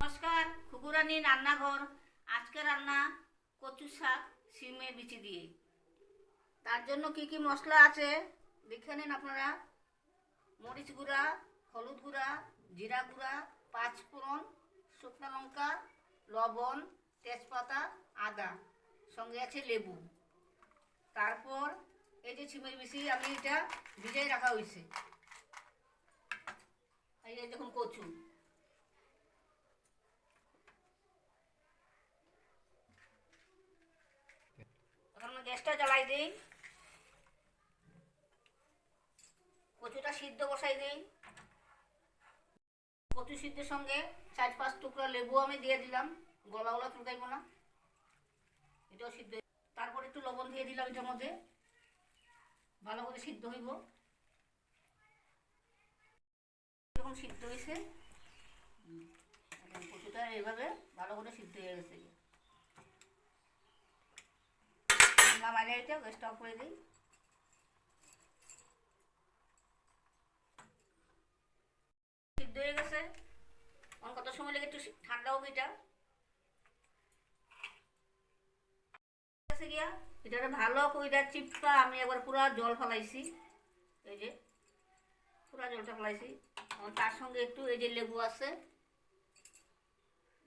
নমস্কার খুকুরানি রান্নাঘর। আজকে রান্না কচু শাক শিমের বিচি দিয়ে। তার জন্য কি কি মশলা আছে? দেখে নিন আপনারা। মরিচ গুঁড়া, হলুদ গুঁড়া, জিরা গুঁড়া, পাঁচফোড়ন, শুকনো লঙ্কা, লবণ, তেজপাতা, আদা। সঙ্গে আছে লেবু। তারপর এই যে ছিমের বিচি, আমি এটা ভিজাই রাখা হয়েছে। এই যে দেখুন কচু। গ্যাসটা জ্বালাই দিই কচুটা সিদ্ধ বসাই দিই কচু সিদ্ধের সঙ্গে চার পাঁচ টুকরা লেবু আমি দিয়ে দিলাম। গলা গলা চুলকাইব না। এটাও সিদ্ধ তারপর একটু লবণ দিয়ে দিলাম এটার মধ্যে। ভালো করে সিদ্ধ হইব। যখন সিদ্ধ হয়েছে এখন কচুটা এইভাবে ভালো করে সিদ্ধ হয়ে গেছে। নামাইলে এটা গ্যাসটা অফ করে দিই। সিদ্ধ হয়ে গেছে। এখন কত সময় লেগে একটু ঠান্ডা হোক এটা। গিয়া, এটা ভালো কইটা চিপকা আমি একবার পুরা জল ফেলাইছি। এই যে, পুরা জলটা ফেলাইছি। তার সঙ্গে একটু এই যে লেবু আছে।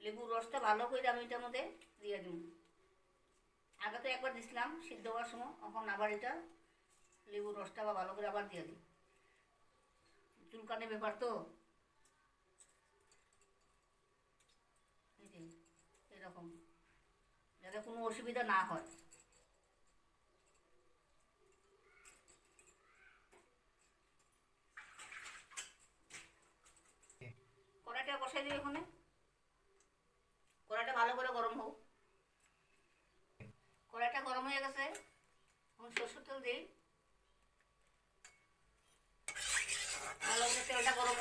লেবুর রসটা ভালো করে আমি এটার মধ্যে দিয়ে দিব। আগে তো একবার দিছিলাম সিদ্ধ হওয়ার সময়। এখন আবার এটা লেবুর রসটা বা ভালো করে আবার দিয়ে দিই। চুলকানের ব্যাপার তো। এরকম। যাতে কোনো অসুবিধা না হয়। কড়াইটা বসাই দিই ওখানে কড়াইটা ভালো করে গরম হোক কড়াইটা গরম হয়ে গেছে এখন সরষের তেল দিই ভালো করে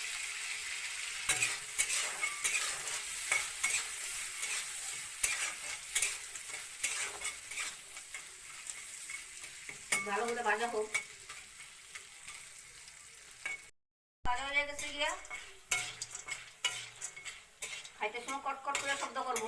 ভালো করে ভাজা হোক ভাজা হয়ে গেছে গিয়া। খাইতে সময় কটকট করে শব্দ করব।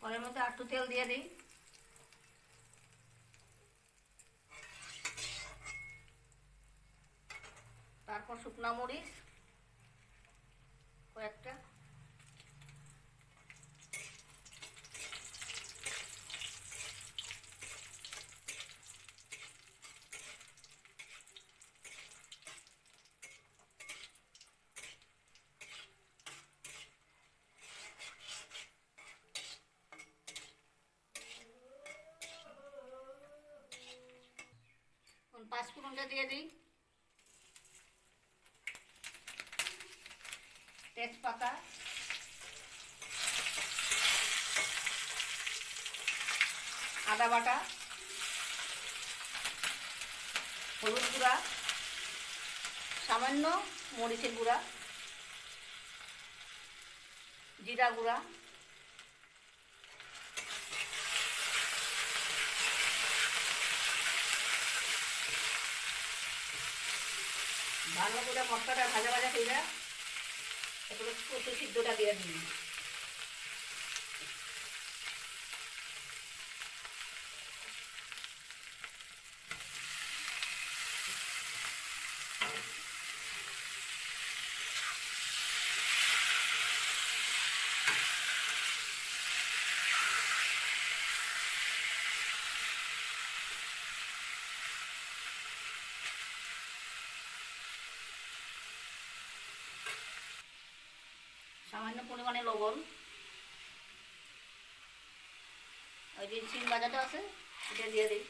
কলের মধ্যে একটু তেল দিয়ে দিই। তারপর শুকনা মরিচ কয়েকটা। পাঁচ ফোড়নটা দিয়ে দিই। তেজপাতা। আদা বাটা। হলুদ গুঁড়া। সামান্য মরিচের গুঁড়া। জিরা গুঁড়া। ভালো করে মশলাটা ভাজা ভাজা করে একটু কচু সিদ্ধটা দিয়ে দিই সামান্য পরিমাণে লবণ। ওই যে সিম বাজাটা আছে, এটা দিয়ে দিই।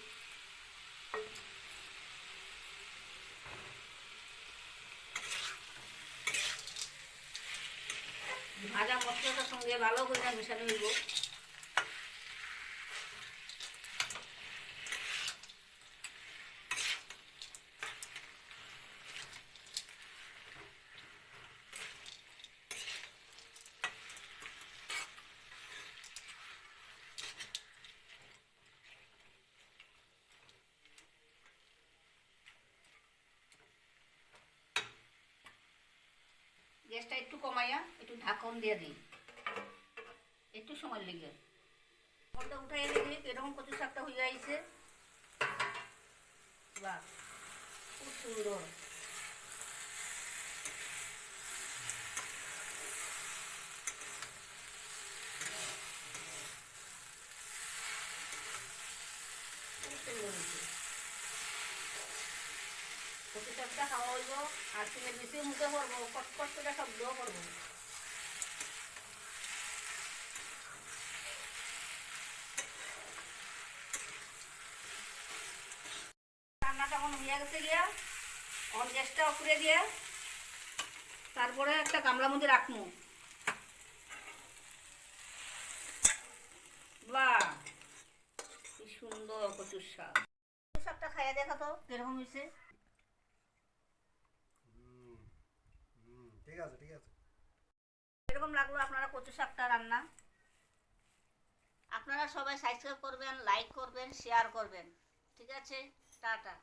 ভাজা মশলাটার সঙ্গে ভালো করে মিশানো হইব। গ্যাসটা একটু কমাইয়া একটু ঢাকন দিয়ে দিই। একটু সময় লেগে। ফলটা উঠাই রেখে এরকম কচু শাকটা হয়ে আইছে। বাহ, খুব সুন্দর খুব সুন্দর হয়েছে শাকটা খাওয়া হইব, আর তুমি বেশি মুখে করব করে শব্দও করব। গ্যাসটা উপরে দিয়ে। তারপরে একটা গামলার মধ্যে রাখব। বাহ! কি সুন্দর কচুর শাক। খাইয়া দেখা তো, কীরকম হয়েছে ঠিক আছে ঠিক আছে। এরকম লাগল আপনারা কচু শাকটা রান্না। আপনারা সবাই সাবস্ক্রাইব করবেন লাইক করবেন শেয়ার করবেন। ঠিক আছে? টাটা।